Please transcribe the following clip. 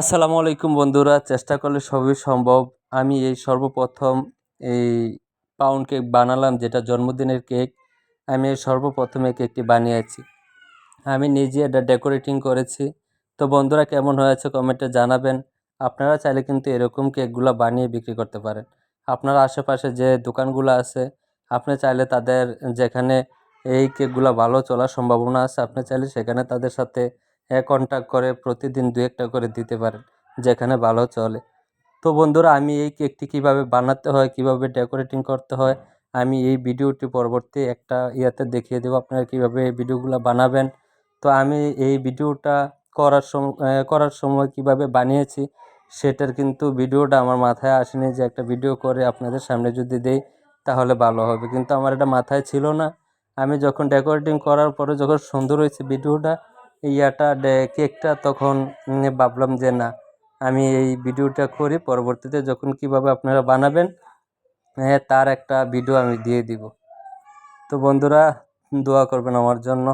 আসসালামু আলাইকুম বন্ধুরা, চেষ্টা করলে সবই সম্ভব। আমি এই সর্বপ্রথম এই পাউন্ড কেক বানালাম, যেটা জন্মদিনের কেক আমি এই সর্বপ্রথম এই কেকটি বানিয়েছি। আমি নিজে এটা ডেকোরেটিং করেছি। তো বন্ধুরা, কেমন হয়েছে কমেন্টে জানাবেন। আপনারা চাইলে কিন্তু এরকম কেকগুলো বানিয়ে বিক্রি করতে পারেন। আপনার আশেপাশে যে দোকানগুলো আছে, আপনি চাইলে তাদের যেখানে এই কেকগুলো ভালো চলার সম্ভাবনা আছে, আপনি চাইলে সেখানে তাদের সাথে কন্ট্যাক্ট করে, প্রতিদিন দু একটা করে দিতে পারেন, যেখানে ভালো চলে। তো বন্ধুরা, আমি এই কেকটি কীভাবে বানাতে হয়, কীভাবে ডেকোরেটিং করতে হয়, আমি এই ভিডিওটি পরবর্তী একটা ইয়াতে দেখিয়ে দেবো আপনারা কীভাবে এই ভিডিওগুলো বানাবেন। তো আমি এই ভিডিওটা করার সময় করার সময় কীভাবে বানিয়েছি, সেটার কিন্তু ভিডিওটা আমার মাথায় আসেনি যে একটা ভিডিও করে আপনাদের সামনে যদি দেই, তাহলে ভালো হবে। কিন্তু আমার এটা মাথায় ছিল না। আমি যখন ডেকোরেটিং করার পরে যখন সুন্দর হয়েছে ভিডিওটা ইয়াটা কেকটা তখন ভাবলাম যে না, আমি এই ভিডিওটা করি, পরবর্তীতে যখন কীভাবে আপনারা বানাবেন হ্যাঁ তার একটা ভিডিও আমি দিয়ে দিব। তো বন্ধুরা, দোয়া করবেন আমার জন্য।